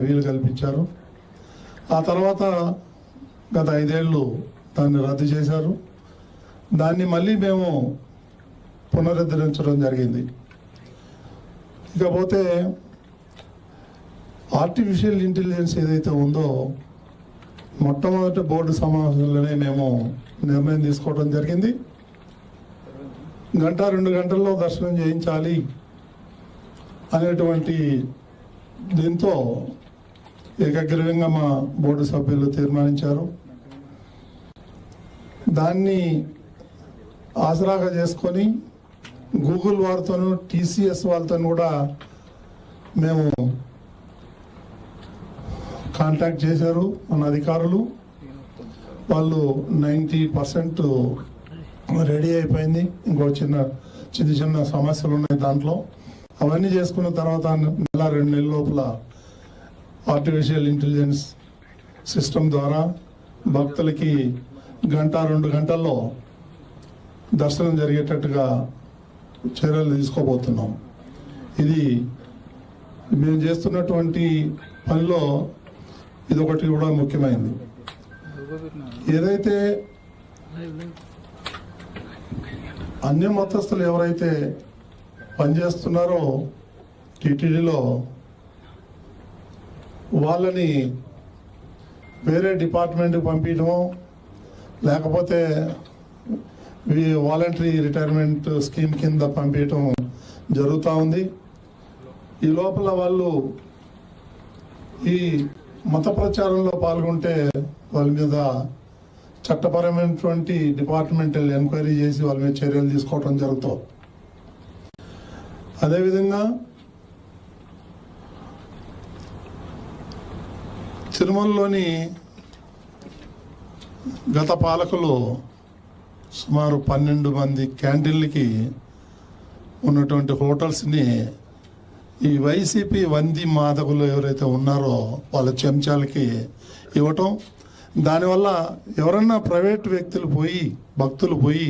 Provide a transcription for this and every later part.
వీలు కల్పించారు. ఆ తర్వాత గత ఐదేళ్ళు దాన్ని రద్దు చేశారు. దాన్ని మళ్ళీ మేము పునరుద్ధరించడం జరిగింది. ఇకపోతే ఆర్టిఫిషియల్ ఇంటెలిజెన్స్ ఏదైతే ఉందో మొట్టమొదటి బోర్డు సమావేశంలోనే మేము నిర్ణయం తీసుకోవడం జరిగింది. గంట రెండు గంటల్లో దర్శనం చేయించాలి అనేటువంటి దీంతో ఏకగ్రీవంగా మా బోర్డు సభ్యులు తీర్మానించారు. దాన్ని ఆసరాగా చేసుకొని గూగుల్ వారితోనూ టీసీఎస్ వాళ్ళతో కూడా మేము కాంటాక్ట్ చేశారు మన అధికారులు. వాళ్ళు నైంటీ పర్సెంట్ రెడీ అయిపోయింది. ఇంకో చిన్న చిన్న చిన్న సమస్యలు ఉన్నాయి దాంట్లో. అవన్నీ చేసుకున్న తర్వాత నెల రెండు నెలల లోపల ఆర్టిఫిషియల్ ఇంటెలిజెన్స్ సిస్టమ్ ద్వారా భక్తులకి గంట రెండు గంటల్లో దర్శనం జరిగేటట్టుగా చర్యలు తీసుకోబోతున్నాం. ఇది మేము చేస్తున్నటువంటి పనిలో ఇది ఒకటి కూడా ముఖ్యమైనది ఏదైతే అన్య మతస్థులు ఎవరైతే పనిచేస్తున్నారో టీటీడీలో వాళ్ళని వేరే డిపార్ట్మెంట్కి పంపించడము లేకపోతే వాలంటరీ రిటైర్మెంట్ స్కీమ్ కింద పంపించడం జరుగుతూ ఉంది. ఈ లోపల వాళ్ళు ఈ మత ప్రచారంలో పాల్గొంటే వాళ్ళ మీద చట్టపరమైనటువంటి డిపార్ట్మెంటల్ ఎంక్వైరీ చేసి వాళ్ళ మీద చర్యలు తీసుకోవడం జరుగుతుంది అదేవిధంగా తిరుమలలోని గత పాలకులు సుమారు పన్నెండు మంది క్యాంటీన్లకి ఉన్నటువంటి హోటల్స్ని ఈ వైసీపీ వంది మాదకులు ఎవరైతే ఉన్నారో వాళ్ళ చెంచాలకి ఇవ్వటం. దానివల్ల ఎవరన్నా ప్రైవేట్ వ్యక్తులు పోయి భక్తులు పోయి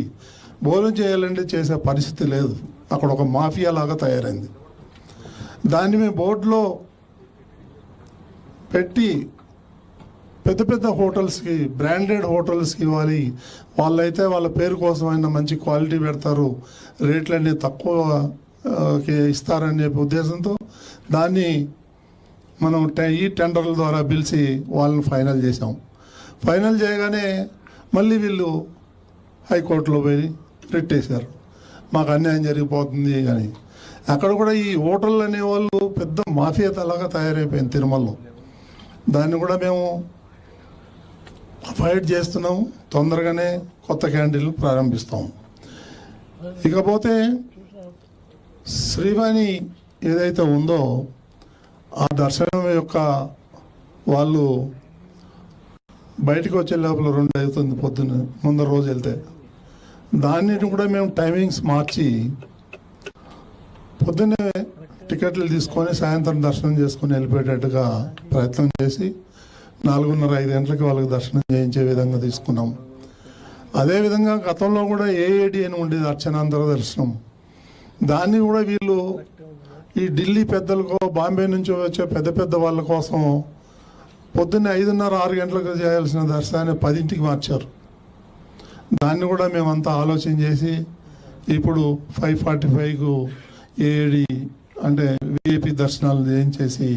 భోజనం చేయాలంటే చేసే పరిస్థితి లేదు. అక్కడ ఒక మాఫియా లాగా తయారైంది. దాన్ని మేము బోర్డులో పెట్టి పెద్ద పెద్ద హోటల్స్కి బ్రాండెడ్ హోటల్స్కి ఇవ్వాలి. వాళ్ళైతే వాళ్ళ పేరు కోసం అయినా మంచి క్వాలిటీ పెడతారు. రేట్లన్నీ తక్కువ ఆ, ఇస్తారని చెప్పే ఉద్దేశంతో దాన్ని మనం టె- ఈ టెండర్ల ద్వారా పిలిచి వాళ్ళని ఫైనల్ చేసాం ఫైనల్ చేయగానే మళ్ళీ వీళ్ళు హైకోర్టులో పోయి రిట్ వేశారు మాకు అన్యాయం జరిగిపోతుంది అని. అక్కడ కూడా ఈ హోటళ్ళు అనేవాళ్ళు పెద్ద మాఫియా తలాగా తయారైపోయింది తిరుమలలో. దాన్ని కూడా మేము ఫైట్ చేస్తున్నాం. తొందరగానే కొత్త క్యాంటీన్లు ప్రారంభిస్తాం. ఇకపోతే శ్రీవాణి ఏదైతే ఉందో ఆ దర్శనం యొక్క వాళ్ళు బయటకు వచ్చే లోపల రెండు అవుతుంది పొద్దున్న ముందర రోజు వెళ్తే. దాన్ని కూడా మేము టైమింగ్స్ మార్చి పొద్దున్నే టికెట్లు తీసుకొని సాయంత్రం దర్శనం చేసుకొని వెళ్ళిపోయేటట్టుగా ప్రయత్నం చేసి నాలుగున్నర ఐదు గంటలకి వాళ్ళకి దర్శనం చేయించే విధంగా తీసుకున్నాం. అదేవిధంగా గతంలో కూడా ఏఏడి అని ఉండేది అర్చనాంతర దర్శనం. దాన్ని కూడా వీళ్ళు ఈ ఢిల్లీ పెద్దలకో బాంబే నుంచి వచ్చే పెద్ద పెద్ద వాళ్ళ కోసం పొద్దున్న ఐదున్నర ఆరు గంటలకు చేయాల్సిన దర్శనాన్ని పదింటికి మార్చారు. దాన్ని కూడా మేమంతా ఆలోచన చేసి ఇప్పుడు ఫైవ్ ఫార్టీ ఫైవ్కు ఏడి అంటే విఐపి దర్శనాలు చేయించేసి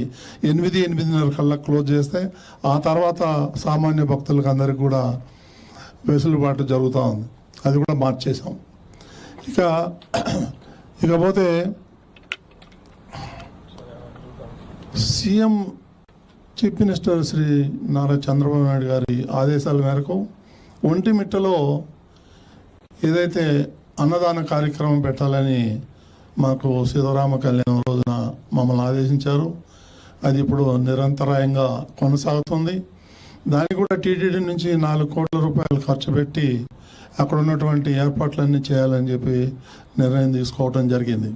ఎనిమిది ఎనిమిదిన్నర కల్లా క్లోజ్ చేస్తే ఆ తర్వాత సామాన్య భక్తులకు అందరికి కూడా వెసులుబాటు జరుగుతూ ఉంది. అది కూడా మార్చేసాం ఇక ఇకపోతే CM chief minister Shri Nara Chandrababu Naidu గారి ఆదేశాల మేరకు ఒంటిమిట్టలో ఏదైతే అన్నదాన కార్యక్రమం పెట్టాలని మాకు సీతారామ కళ్యాణం రోజున మమ్మల్ని ఆదేశించారు. అది ఇప్పుడు నిరంతరాయంగా కొనసాగుతుంది. దానికి కూడా టీటీడీ నుంచి నాలుగు కోట్ల రూపాయలు ఖర్చు పెట్టి అక్కడ ఉన్నటువంటి ఏర్పాట్లన్నీ చేయాలని చెప్పి నిర్ణయం తీసుకోవడం జరిగింది.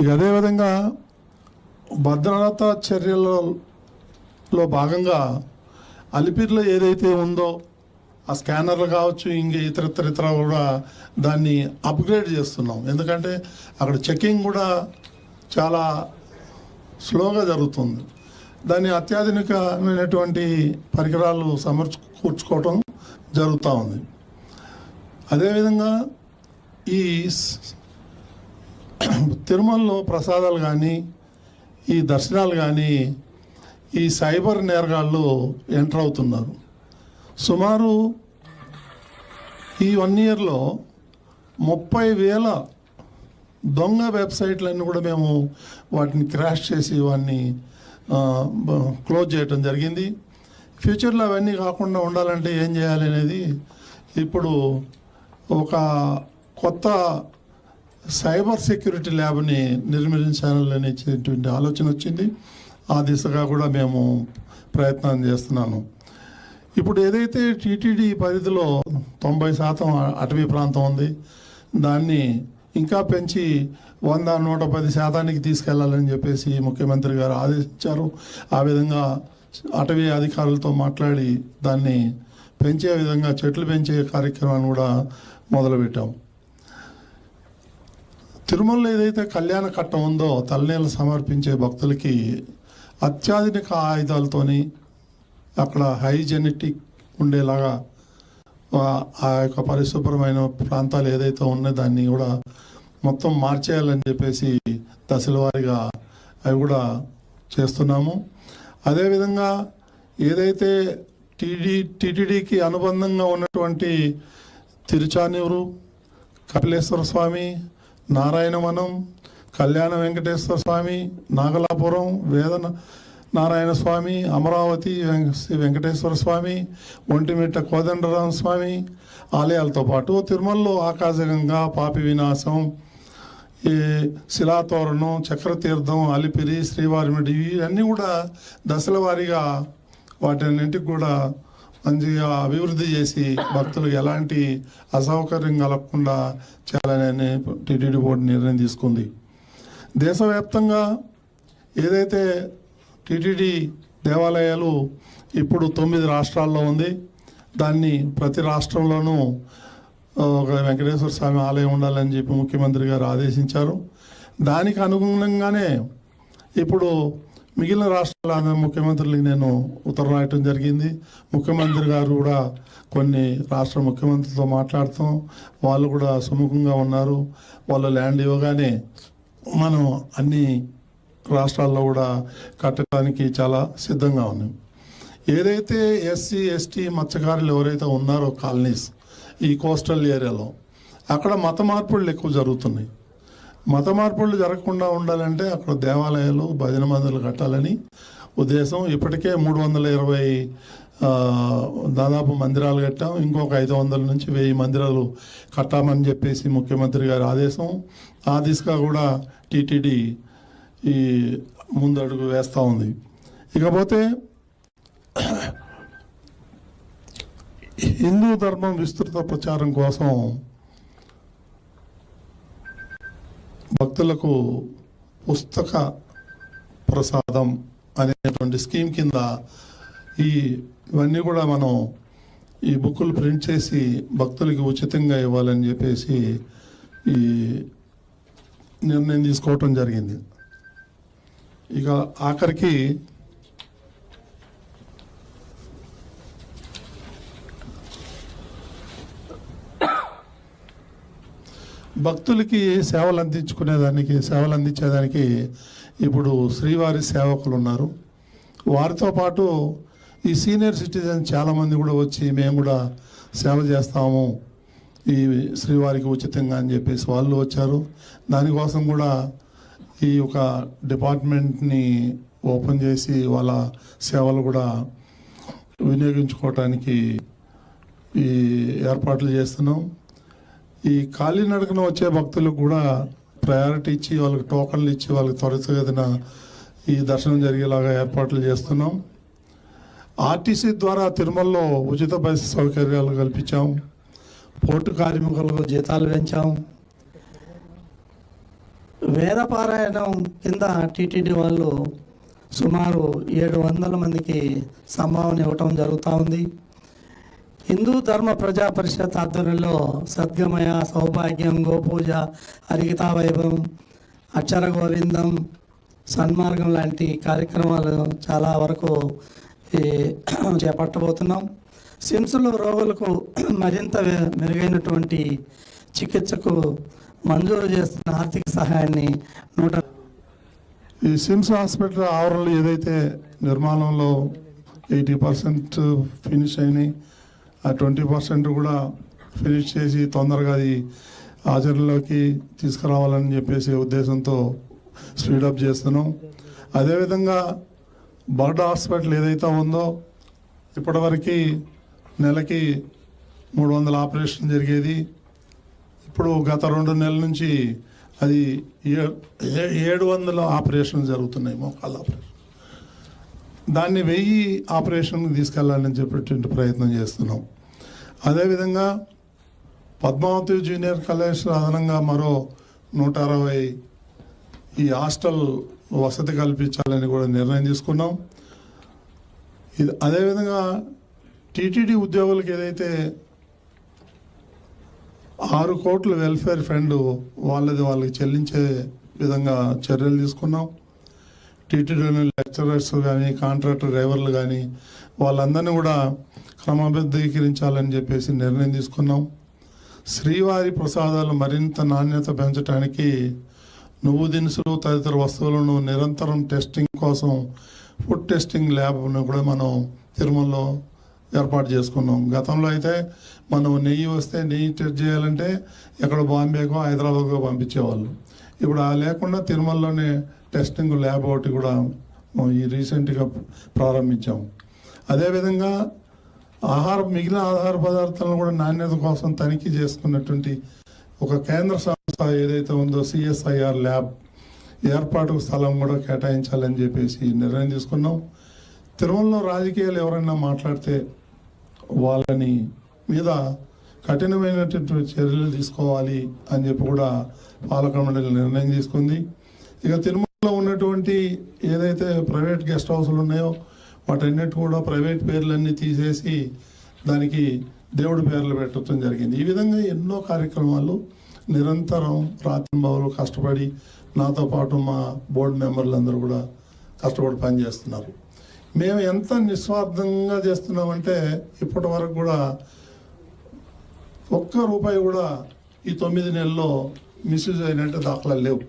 ఇక అదేవిధంగా భద్రతా చర్యలలో భాగంగా అలిపిరిలో ఏదైతే ఉందో ఆ స్కానర్లు కావచ్చు ఇంక ఇతర ఇతర ఇతర కూడా దాన్ని అప్గ్రేడ్ చేస్తున్నాం. ఎందుకంటే అక్కడ చెకింగ్ కూడా చాలా స్లోగా జరుగుతుంది. దాన్ని అత్యాధునికమైనటువంటి పరికరాలు సమర్చుకూర్చుకోవటం జరుగుతూ ఉంది. అదేవిధంగా ఈ స్- తిరుమలలో ప్రసాదాలు కానీ ఈ దర్శనాలు కానీ ఈ సైబర్ నేరగాళ్ళు ఎంటర్ అవుతున్నారు. సుమారు ఈ వన్ ఇయర్లో ముప్పై వేల దొంగ వెబ్సైట్లన్నీ కూడా మేము వాటిని క్రాష్ చేసి వాటిని క్లోజ్ చేయటం జరిగింది. ఫ్యూచర్లో అవన్నీ కాకుండా ఉండాలంటే ఏం చేయాలి అనేది ఇప్పుడు ఒక కొత్త సైబర్ సెక్యూరిటీ ల్యాబ్ని నిర్మించాలనేటువంటి ఆలోచన వచ్చింది. ఆ దిశగా కూడా మేము ప్రయత్నం చేస్తున్నాను. ఇప్పుడు ఏదైతే టీటీడీ పరిధిలో తొంభై శాతం అటవీ ప్రాంతం ఉంది దాన్ని ఇంకా పెంచి వంద నూట పది శాతానికి తీసుకెళ్ళాలని చెప్పేసి ముఖ్యమంత్రి గారు ఆదేశించారు. ఆ విధంగా అటవీ అధికారులతో మాట్లాడి దాన్ని పెంచే విధంగా చెట్లు పెంచే కార్యక్రమాన్ని కూడా మొదలుపెట్టాం. తిరుమలలో ఏదైతే కళ్యాణ కట్టం ఉందో తలనీళ్ళు సమర్పించే భక్తులకి అత్యాధునిక ఆయుధాలతోని అక్కడ హైజెనెటిక్ ఉండేలాగా ఆ- యొక్క పరిశుభ్రమైన ప్రాంతాలు ఏదైతే ఉన్నాయో దాన్ని కూడా మొత్తం మార్చేయాలని చెప్పేసి దశలవారీగా అవి కూడా చేస్తున్నాము. అదేవిధంగా ఏదైతే టీడీ టీటీడీకి అనుబంధంగా ఉన్నటువంటి తిరుచానూరు కపిలేశ్వర స్వామి నారాయణవనం కళ్యాణ వెంకటేశ్వర స్వామి నాగలాపురం వేదన నారాయణ స్వామి అమరావతి శ్రీ వెంకటేశ్వర స్వామి ఒంటిమిట్ట కోదండరామ స్వామి ఆలయాలతో పాటు తిరుమలలో ఆకాశగంగా పాపి వినాశం ఈ శిలాతోరణం చక్రతీర్థం అలిపిరి శ్రీవారిమిడి ఇవన్నీ కూడా దశల వారీగా వాటన్నింటికి కూడా మంచిగా అభివృద్ధి చేసి భక్తులకు ఎలాంటి అసౌకర్యం కలగకుండా చేయాలని టీటీడీ బోర్డు నిర్ణయం తీసుకుంది. దేశవ్యాప్తంగా ఏదైతే టీటీడీ దేవాలయాలు ఇప్పుడు తొమ్మిది రాష్ట్రాల్లో ఉంది. దాన్ని ప్రతి రాష్ట్రంలోనూ ఒక వెంకటేశ్వర స్వామి ఆలయం ఉండాలని చెప్పి ముఖ్యమంత్రి గారు ఆదేశించారు. దానికి అనుగుణంగానే ఇప్పుడు మిగిలిన రాష్ట్రాల ముఖ్యమంత్రులకి నేను ఉత్తరం రాయటం జరిగింది. ముఖ్యమంత్రి గారు కూడా కొన్ని రాష్ట్ర ముఖ్యమంత్రులతో మాట్లాడతాం. వాళ్ళు కూడా సుముఖంగా ఉన్నారు. వాళ్ళు ల్యాండ్ ఇవ్వగానే మనం అన్ని రాష్ట్రాల్లో కూడా కట్టడానికి చాలా సిద్ధంగా ఉన్నాం ఏదైతే ఎస్సీ ఎస్టీ మత్స్యకారులు ఎవరైతే ఉన్నారో కాలనీస్ ఈ కోస్టల్ ఏరియాలో అక్కడ మత మార్పులు ఎక్కువ జరుగుతున్నాయి. మత మార్పులు జరగకుండా ఉండాలంటే అక్కడ దేవాలయాలు భజన మందులు కట్టాలని ఉద్దేశం. ఇప్పటికే మూడు వందల ఇరవై దాదాపు మందిరాలు కట్టాం. ఇంకొక ఐదు వందల నుంచి వెయ్యి మందిరాలు కట్టామని చెప్పేసి ముఖ్యమంత్రి గారి ఆదేశం. ఆ దిశగా కూడా టీటీడీ ఈ ముందడుగు వేస్తూ ఉంది. ఇకపోతే హిందూ ధర్మం విస్తృత ప్రచారం కోసం భక్తులకు పుస్తక ప్రసాదం అనేటువంటి స్కీమ్ కింద ఈ ఇవన్నీ కూడా మనం ఈ బుక్కులు ప్రింట్ చేసి భక్తులకి ఉచితంగా ఇవ్వాలని చెప్పేసి ఈ నిర్ణయం తీసుకోవటం జరిగింది. ఇక ఆఖరికి భక్తులకి సేవలు అందించుకునేదానికి సేవలు అందించేదానికి ఇప్పుడు శ్రీవారి సేవకులు ఉన్నారు వారితో పాటు ఈ సీనియర్ సిటిజన్ చాలామంది కూడా వచ్చి మేము కూడా సేవ చేస్తాము ఈ శ్రీవారికి ఉచితంగా అని చెప్పేసి వాళ్ళు వచ్చారు. దానికోసం కూడా ఈ ఒక డిపార్ట్మెంట్ని ఓపెన్ చేసి వాళ్ళ సేవలు కూడా వినియోగించుకోవటానికి ఈ ఏర్పాట్లు చేస్తున్నాం. ఈ కాలినడకన వచ్చే భక్తులకు కూడా ప్రయారిటీ ఇచ్చి వాళ్ళకి టోకన్లు ఇచ్చి వాళ్ళకి త్వరితగతిన ఈ దర్శనం జరిగేలాగా ఏర్పాట్లు చేస్తున్నాం. ఆర్టీసీ ద్వారా తిరుమలలో ఉచిత బస్సు సౌకర్యాలు కల్పించాం. పోర్టు కార్మికులకు జీతాలు పెంచాం. వేదపారాయణం కింద టీటీడీ వాళ్ళు సుమారు ఏడు వందల మందికి సంభావన ఇవ్వటం జరుగుతూ ఉంది. హిందూ ధర్మ ప్రజా పరిషత్ ఆధ్వర్యంలో సద్గమయ సౌభాగ్యం గోపూజ హరిగితా వైభవం అక్షర గోవిందం సన్మార్గం లాంటి కార్యక్రమాలు చాలా వరకు చేపట్టబోతున్నాం. సిమ్స్లో రోగులకు మరింత మెరుగైనటువంటి చికిత్సకు మంజూరు చేస్తున్న ఆర్థిక సహాయాన్ని నూట ఈ సిమ్స్ హాస్పిటల్ ఆవరణలు ఏదైతే నిర్మాణంలో ఎయిటీ పర్సెంట్ ఫినిష్ అయినాయి ఆ ట్వంటీ పర్సెంట్ కూడా ఫినిష్ చేసి తొందరగా అది ఆచరణలోకి తీసుకురావాలని చెప్పేసి ఉద్దేశంతో స్పీడప్ చేస్తున్నాం. అదేవిధంగా బర్డ్ హాస్పిటల్ ఏదైతే ఉందో ఇప్పటివరకు నెలకి మూడు వందల ఆపరేషన్ జరిగేది. ఇప్పుడు గత రెండు నెలల నుంచి అది ఏ- ఏ- ఏడు వందల ఆపరేషన్లు జరుగుతున్నాయి మోకాళ్ళ ఆపరేషన్. దాన్ని వెయ్యి ఆపరేషన్కి తీసుకెళ్ళాలని చెప్పేటువంటి ప్రయత్నం చేస్తున్నాం. అదేవిధంగా పద్మావతి జూనియర్ కళాశాల అదనంగా మరో నూట అరవై ఈ హాస్టల్ వసతి కల్పించాలని కూడా నిర్ణయం తీసుకున్నాం. ఇది అదేవిధంగా టీటీడీ ఉద్యోగులకు ఏదైతే ఆరు కోట్ల వెల్ఫేర్ ఫండ్ వాళ్ళది వాళ్ళకి చెల్లించే విధంగా చర్యలు తీసుకున్నాం. టీటీడీలోని లెక్చరర్స్ కానీ కాంట్రాక్టర్ డ్రైవర్లు కానీ వాళ్ళందరినీ కూడా క్రమబద్ధీకరించాలని చెప్పేసి నిర్ణయం తీసుకున్నాం. శ్రీవారి ప్రసాదాలు మరింత నాణ్యత పెంచడానికి నువ్వు దినుసులు తదితర వస్తువులను నిరంతరం టెస్టింగ్ కోసం ఫుడ్ టెస్టింగ్ ల్యాబ్ను కూడా మనం తిరుమలలో ఏర్పాటు చేసుకున్నాం. గతంలో అయితే మనం నెయ్యి వస్తే నెయ్యి టెస్ట్ చేయాలంటే ఎక్కడ బాంబేకో హైదరాబాద్కో పంపించేవాళ్ళు. ఇప్పుడు ఆ లేకుండా తిరుమలలోనే టెస్టింగ్ ల్యాబ్ ఒకటి కూడా ఈ రీసెంట్గా ప్రారంభించాం. అదేవిధంగా ఆహార మిగిలిన ఆహార పదార్థాలను కూడా నాణ్యత కోసం తనిఖీ చేసుకున్నటువంటి ఒక కేంద్ర సంస్థ ఏదైతే ఉందో సిఎస్ఐఆర్ ల్యాబ్ ఏర్పాటుకు స్థలం కూడా కేటాయించాలని చెప్పేసి నిర్ణయం తీసుకున్నాం. తిరుమలలో రాజకీయాలు ఎవరైనా మాట్లాడితే వాళ్ళని మీద కఠినమైనటువంటి చర్యలు తీసుకోవాలి అని చెప్పి కూడా పాలక మండలి నిర్ణయం తీసుకుంది. ఇక తిరుమలలో ఉన్నటువంటి ఏదైతే ప్రైవేట్ గెస్ట్ హౌస్లు ఉన్నాయో వాటన్నిటి కూడా ప్రైవేట్ పేర్లన్నీ తీసేసి దానికి దేవుడి పేర్లు పెట్టడం జరిగింది. ఈ విధంగా ఎన్నో కార్యక్రమాలు నిరంతరం రాత్రింబావులు కష్టపడి నాతో పాటు మా బోర్డు మెంబర్లు అందరూ కూడా కష్టపడి పనిచేస్తున్నారు. మేము ఎంత నిస్వార్థంగా చేస్తున్నామంటే ఇప్పటి వరకు కూడా ఒక్క రూపాయి కూడా ఈ తొమ్మిది నెలల్లో మిస్యూజ్ అయినట్టు దాఖలాలు లేవు.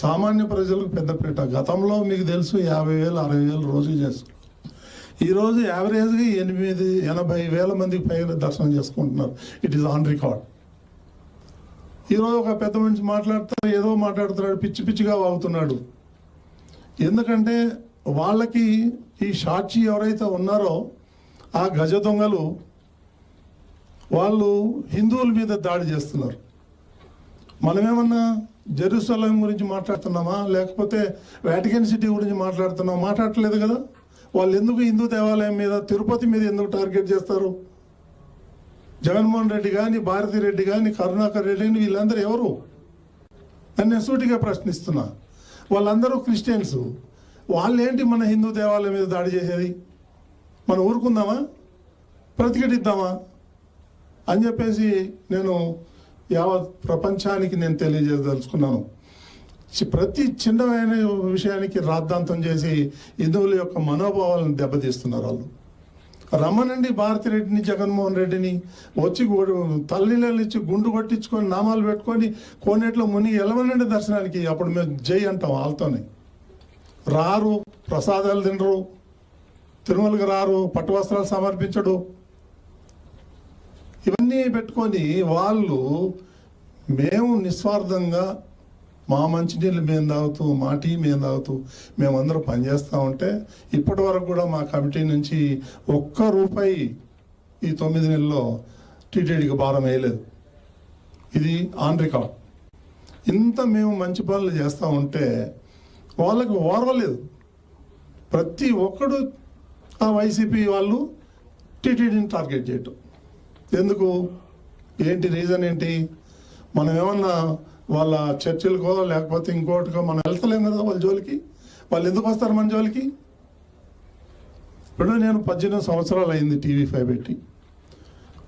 సామాన్య ప్రజలకు పెద్దపీట గతంలో మీకు తెలుసు యాభై వేలు అరవై వేలు రోజు చేస్తారు ఈరోజు యావరేజ్గా ఎనిమిది ఎనభై వేల మందికి పైన దర్శనం చేసుకుంటున్నారు. ఇట్ ఈస్ ఆన్ రికార్డ్ ఈరోజు ఒక పెద్ద మనిషి మాట్లాడుతాడు ఏదో మాట్లాడుతున్నాడు పిచ్చి పిచ్చిగా వాగుతున్నాడు. ఎందుకంటే వాళ్ళకి ఈ సాక్షి ఎవరైతే ఉన్నారో ఆ గజ దొంగలు వాళ్ళు హిందువుల మీద దాడి చేస్తున్నారు. మనమేమన్నా జెరూసలం గురించి మాట్లాడుతున్నామా? లేకపోతే వాటికన్ సిటీ గురించి మాట్లాడుతున్నామా? మాట్లాడట్లేదు కదా? వాళ్ళు ఎందుకు హిందూ దేవాలయం మీద తిరుపతి మీద ఎందుకు టార్గెట్ చేస్తారు? జగన్మోహన్ రెడ్డి కానీ భారతి రెడ్డి కానీ కరుణాకర్ రెడ్డి కానీ వీళ్ళందరూ ఎవరు? నన్ను సూటిగా ప్రశ్నిస్తున్నా. వాళ్ళందరూ క్రిస్టియన్స్. వాళ్ళేంటి మన హిందూ దేవాలయం మీద దాడి చేసేది? మనం ఊరుకుందామా? ప్రతిఘటిద్దామా? అని చెప్పేసి నేను యావత్ ప్రపంచానికి నేను తెలియజేయదలుచుకున్నాను. ప్రతి చిన్నమైన విషయానికి రాద్ధాంతం చేసి హిందువుల యొక్క మనోభావాలను దెబ్బతీస్తున్నారు వాళ్ళు. రమ్మనండి భారతిరెడ్డిని జగన్మోహన్ రెడ్డిని వచ్చి గు- తల్లిళ్ళు ఇచ్చి గుండు కొట్టించుకొని నామాలు పెట్టుకొని కోనేట్లో మునిగి ఎలవనండి దర్శనానికి అప్పుడు మేము జై అంటాం వాళ్ళతోనే. రారు ప్రసాదాలు తినరు తిరుమలకి రారు పట్టు వస్త్రాలు సమర్పించడు. ఇవన్నీ పెట్టుకొని వాళ్ళు మేము నిస్వార్థంగా మా మంచినీళ్ళు మేము తాగుతూ మా టీ మేము తాగుతూ మేమందరం పనిచేస్తూ ఉంటే ఇప్పటి వరకు కూడా మా కమిటీ నుంచి ఒక్క రూపాయి ఈ తొమ్మిది నెలల్లో టీటీడీకి భారం వేయలేదు. ఇది ఆన్ రికార్డ్. ఇంత మేము మంచి పనులు చేస్తూ ఉంటే వాళ్ళకి ఓర్వలేదు. ప్రతి ఒక్కడు ఆ వైసీపీ వాళ్ళు టీటీడీని టార్గెట్ చేయటం. ఎందుకు? ఏంటి రీజన్ ఏంటి? మనం ఏమన్నా వాళ్ళ చర్చిలకో లేకపోతే ఇంకోటికో మనం వెళ్తలేం కదా వాళ్ళ జోలికి? వాళ్ళు ఎందుకు వస్తారు మన జోలికి? ఇప్పుడు నేను పద్దెనిమిది సంవత్సరాలు అయింది టీవీ ఫైవ్ పెట్టి.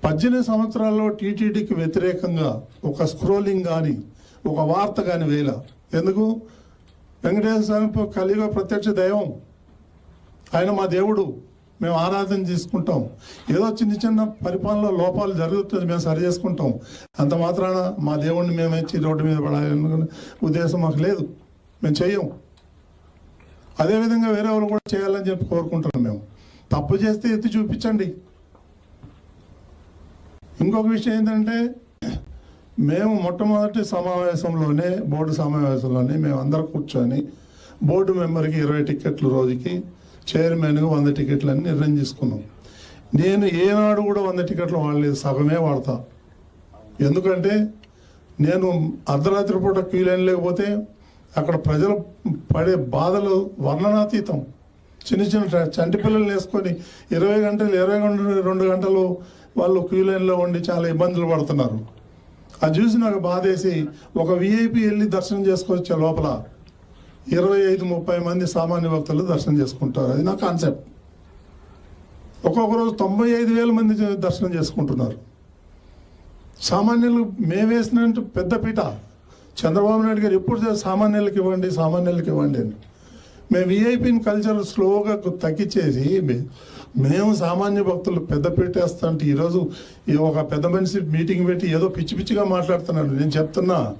పద్దెనిమిది సంవత్సరాల్లో టీటీడీకి వ్యతిరేకంగా ఒక స్క్రోలింగ్ కానీ ఒక వార్త కానీ వేల ఎందుకు? వెంకటేశ్వర స్వామి కలియుగ ప్రత్యక్ష దైవం. ఆయన మా దేవుడు. మేము ఆరాధన చేసుకుంటాం. ఏదో చిన్న చిన్న పరిపాలనలో లోపాలు జరుగుతుంది మేము సరి చేసుకుంటాం. అంత మాత్రాన మా దేవుడిని మేము ఇచ్చి రోడ్డు మీద పడాలనుకునే ఉద్దేశం మాకు లేదు. మేము చెయ్యం. అదేవిధంగా వేరే వాళ్ళు కూడా చేయాలని చెప్పి కోరుకుంటున్నాం మేము. తప్పు చేస్తే ఎత్తి చూపించండి. ఇంకొక విషయం ఏంటంటే మేము మొట్టమొదటి సమావేశంలోనే బోర్డు సమావేశంలోనే మేము అందరం కూర్చొని బోర్డు మెంబర్కి ఇరవై టికెట్లు రోజుకి చైర్మన్గా వంద టికెట్లు అని నిర్ణయం చేసుకున్నాం. నేను ఏనాడు కూడా వంద టికెట్లు వాడలేదు సగమే వాడతా. ఎందుకంటే నేను అర్ధరాత్రి పూట క్యూ లైన్ లేకపోతే అక్కడ ప్రజలు పడే బాధలు వర్ణనాతీతం. చిన్న చిన్న చంటి పిల్లలు వేసుకొని ఇరవై గంటలు ఇరవై గంటలు రెండు గంటలు వాళ్ళు క్యూ లైన్లో ఉండి చాలా ఇబ్బందులు పడుతున్నారు. అది చూసి నాకు బాధేసి ఒక విఐపి వెళ్ళి దర్శనం చేసుకొచ్చే లోపల ఇరవై ఐదు ముప్పై మంది సామాన్య భక్తులు దర్శనం చేసుకుంటారు. అది నా కాన్సెప్ట్. ఒక్కొక్క రోజు తొంభై ఐదు వేల మంది దర్శనం చేసుకుంటున్నారు. సామాన్యులు మేమేసినట్టు పెద్ద పీట. చంద్రబాబు నాయుడు గారు ఎప్పుడు సామాన్యులకు ఇవ్వండి సామాన్యులకు ఇవ్వండి అని. మేము విఐపిని కల్చర్ స్లోగా తగ్గించేసి మే- మేము సామాన్య భక్తులు పెద్ద పెట్టేస్తుంటే ఈరోజు ఈ ఒక పెద్ద మనిషి మీటింగ్ పెట్టి ఏదో పిచ్చి పిచ్చిగా మాట్లాడుతున్నాడు. నేను చెప్తున్నా.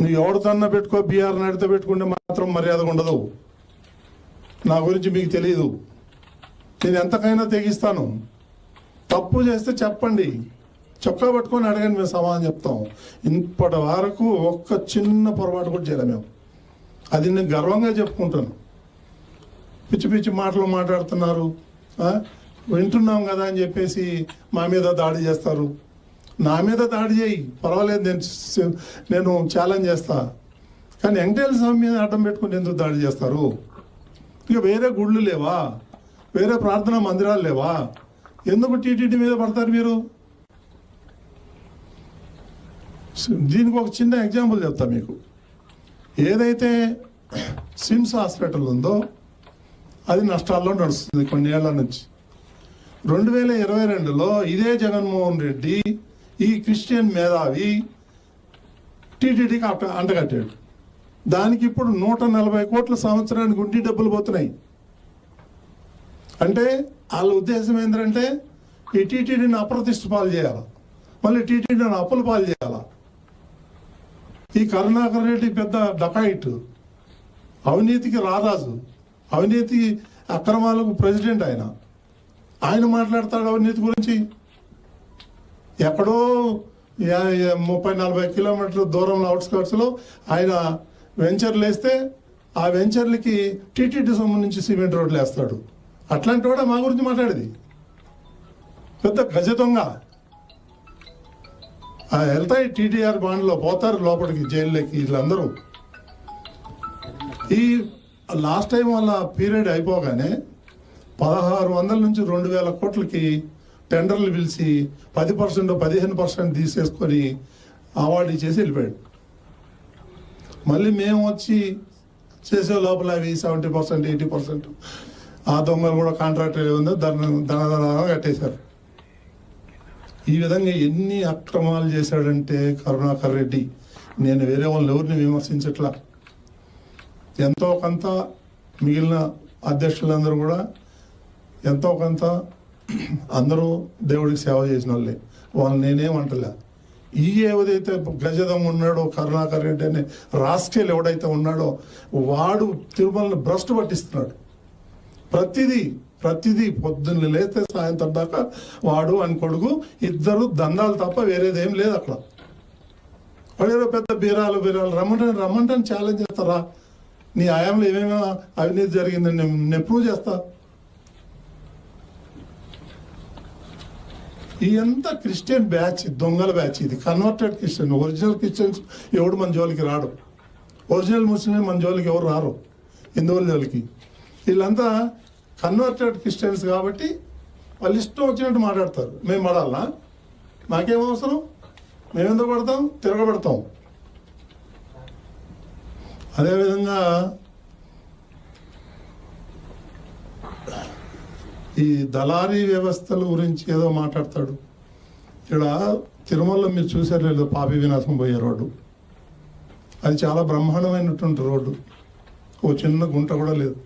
నువ్వు ఎవరితోన్నా పెట్టుకో బీఆర్ నడితే పెట్టుకుంటే మాత్రం మర్యాద ఉండదు. నా గురించి మీకు తెలియదు నేను ఎంతకైనా తెగిస్తాను. తప్పు చేస్తే చెప్పండి. చొక్కా పట్టుకొని అడగండి మేము సమాధానం చెప్తాం. ఇప్పటి వరకు ఒక్క చిన్న పొరపాటు కూడా చేయలేము మేము. అది నేను గర్వంగా చెప్పుకుంటాను. పిచ్చి పిచ్చి మాటలు మాట్లాడుతున్నారు. వింటున్నాం కదా అని చెప్పేసి మా మీద దాడి చేస్తారు. నా మీద దాడి చేయి. పర్వాలేదు నేను నేను ఛాలెంజ్ చేస్తా. కానీ వెంకటేశ్వర స్వామి మీద అడ్డం పెట్టుకుని ఎందుకు దాడి చేస్తారు? ఇక వేరే గుళ్ళు లేవా? వేరే ప్రార్థనా మందిరాలు లేవా? ఎందుకు టీటీడీ మీద పడతారు మీరు? దీనికి ఒక చిన్న ఎగ్జాంపుల్ చెప్తా మీకు. ఏదైతే సిమ్స్ హాస్పిటల్ ఉందో అది నష్టాల్లో నడుస్తుంది కొన్ని ఏళ్ళ నుంచి. రెండు వేల ఇరవై రెండులో ఇదే జగన్మోహన్ రెడ్డి ఈ క్రిస్టియన్ మేధావి టీటీడీకి అట్ట అంటగట్టాడు. దానికి ఇప్పుడు నూట నలభై కోట్ల సంవత్సరానికి ఉండి డబ్బులు పోతున్నాయి. అంటే వాళ్ళ ఉద్దేశం ఏంటంటే ఈ టీటీడీని అప్రతిష్ట పాలు చేయాలి? మళ్ళీ టీటీడీని అప్పుల పాలు చేయాలా? ఈ కరుణాకర్ రెడ్డి పెద్ద డకాయిట్ అవినీతికి రారాజు అవినీతి అక్రమాలకు ప్రెసిడెంట్ ఆయన. ఆయన మాట్లాడతాడు అవినీతి గురించి. ఎక్కడో ముప్పై నలభై కిలోమీటర్ల దూరంలో అవుట్స్కర్ట్స్లో ఆయన వెంచర్లు వేస్తే ఆ వెంచర్లకి టీటీడీ సొమ్ము నుంచి సిమెంట్ రోడ్లు వేస్తాడు. అట్లాంటి వాడు మా గురించి మాట్లాడేది. పెద్ద గజ దొంగ. ఆ వెళ్తాయి టీటీఆర్ బాండ్లో పోతారు లోపలికి జైల్లోకి వీళ్ళందరూ. ఈ లాస్ట్ టైం వాళ్ళ పీరియడ్ అయిపోగానే పదహారు వందల నుంచి రెండు వేల కోట్లకి టెండర్లు పిలిచి పది పర్సెంట్ పదిహేను పర్సెంట్ తీసేసుకొని అవార్డు ఇచ్చేసి వెళ్ళిపోయాడు. మళ్ళీ మేము వచ్చి చేసే లోపల అవి సెవెంటీ పర్సెంట్ ఎయిటీ పర్సెంట్ ఆ దొంగలు కూడా కాంట్రాక్ట్ ఉందో ధన ధన కట్టేశారు. ఈ విధంగా ఎన్ని అక్రమాలు చేశాడంటే కరుణాకర్ రెడ్డి. నేను వేరే వాళ్ళు ఎవరిని విమర్శించట్లా. ఎంతో కొంత మిగిలిన అధ్యక్షులందరూ కూడా ఎంతో కొంత అందరూ దేవుడికి సేవ చేసిన వాళ్ళే వాళ్ళు నేనేమంటలే. ఈ ఏదైతే గజదం ఉన్నాడో కరుణాకర్ రెడ్డి అనే రాష్ట్రీయులు ఎవడైతే ఉన్నాడో వాడు తిరుమలని భ్రష్టు పట్టిస్తున్నాడు. ప్రతిదీ ప్రతిదీ పొద్దున్న లేస్తే సాయంత్రం దాకా వాడు అని కొడుకు ఇద్దరు దందాలు తప్ప వేరేదేం లేదు అక్కడ. వాడు పెద్ద బీరాలు బీరాలు రమ్మంటే రమ్మంటే ఛాలెంజ్ చేస్తారా? నీ ఆయంలో ఏమేమో అవినీతి జరిగిందని నేను నేను ప్రూవ్ చేస్తా. ఈ అంతా క్రిస్టియన్ బ్యాచ్ దొంగల బ్యాచ్ ఇది. కన్వర్టెడ్ క్రిస్టియన్ ఒరిజినల్ క్రిస్టియన్స్ ఎవడు మన జోలికి రాడు. ఒరిజినల్ ముస్లిం మన జోలికి ఎవరు రారు. హిందువుల జోలికి. వీళ్ళంతా కన్వర్టెడ్ క్రిస్టియన్స్ కాబట్టి వాళ్ళు ఇష్టం వచ్చినట్టు మాట్లాడతారు. మేము పడాలా మాకేం అవసరం? మేము ఎందుకు పడతాం? తిరగబడతాం. అదేవిధంగా ఈ దళారీ వ్యవస్థల గురించి ఏదో మాట్లాడతాడు. ఇక్కడ తిరుమలలో మీరు చూసారు లేదు పాపి వినాశం పోయే రోడ్డు. అది చాలా బ్రహ్మాండమైనటువంటి రోడ్డు. ఓ చిన్న గుంట కూడా లేదు.